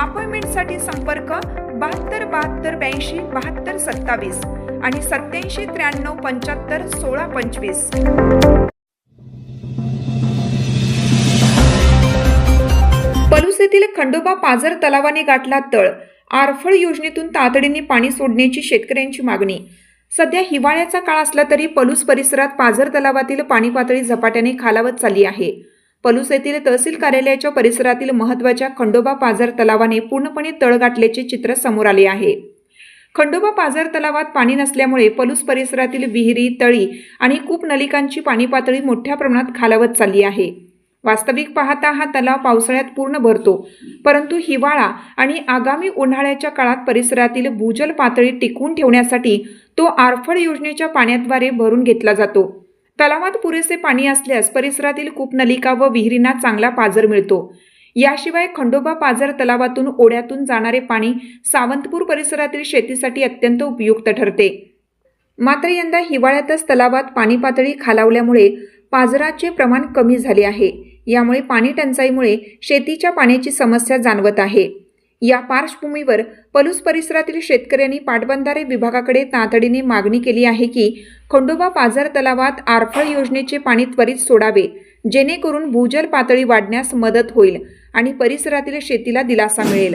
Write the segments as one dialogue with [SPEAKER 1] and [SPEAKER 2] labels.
[SPEAKER 1] अपॉइंटमेंटसाठी संपर्क बहात्तर बहात्तर ब्याऐंशी बहात्तर सत्तावीस आणि सत्याऐंशी त्र्याण्णव पंच्याहत्तर सोळा पंचवीस. पलूस येथील खंडोबा पाझर तलावाने गाठला तळ. आरफळ योजनेतून तातडीने पाणी सोडण्याची शेतकऱ्यांची मागणी. सध्या हिवाळ्याचा काळ असला तरी पलूस परिसरात पाझर तलावातील पाणी पातळी झपाट्याने खालावत चालली आहे. पलूस येथील तहसील कार्यालयाच्या परिसरातील महत्त्वाच्या खंडोबा पाझर तलावाने पूर्णपणे तळ गाठल्याचे चित्र समोर आले आहे. खंडोबा पाझर तलावात पाणी नसल्यामुळे पलूस परिसरातील विहिरी तळी आणि कूप नलिकांची पाणी पातळी मोठ्या प्रमाणात खालावत चालली आहे. वास्तविक पाहता हा तलाव पावसाळ्यात पूर्ण भरतो परंतु हिवाळा आणि आगामी उन्हाळ्याच्या काळात परिसरातील भूजल पातळी टिकवून ठेवण्यासाठी तो आरफड योजनेच्या पाण्याद्वारे भरून घेतला जातो. तलावात पुरेसे पाणी असल्यास परिसरातील कूपनलिका व विहिरींना चांगला पाजर मिळतो. याशिवाय खंडोबा पाजर तलावातून ओढ्यातून जाणारे पाणी सावंतपूर परिसरातील शेतीसाठी अत्यंत उपयुक्त ठरते. मात्र यंदा हिवाळ्यातच तलावात पाणी पातळी खालावल्यामुळे पाजराचे प्रमाण कमी झाले आहे. यामुळे पाणी टंचाईमुळे शेतीच्या पाण्याची समस्या जाणवत आहे. या पार्श्वभूमीवर पलूस परिसरातील शेतकऱ्यांनी पाटबंधारे विभागाकडे तातडीने मागणी केली आहे की खंडोबा पाझर तलावात आरफळ योजनेचे पाणी त्वरित सोडावे जेणेकरून भूजल पातळी वाढण्यास मदत होईल आणि परिसरातील शेतीला दिलासा मिळेल.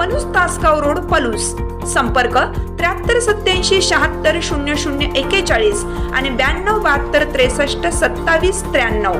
[SPEAKER 1] पलूस तासगाव रोड पलूस. संपर्क त्र्याहत्तर सत्याऐंशी शहात्तर शून्य शून्य एकेचाळीस आणि ब्याण्णव बहात्तर त्रेसष्ट सत्तावीस त्र्याण्णव.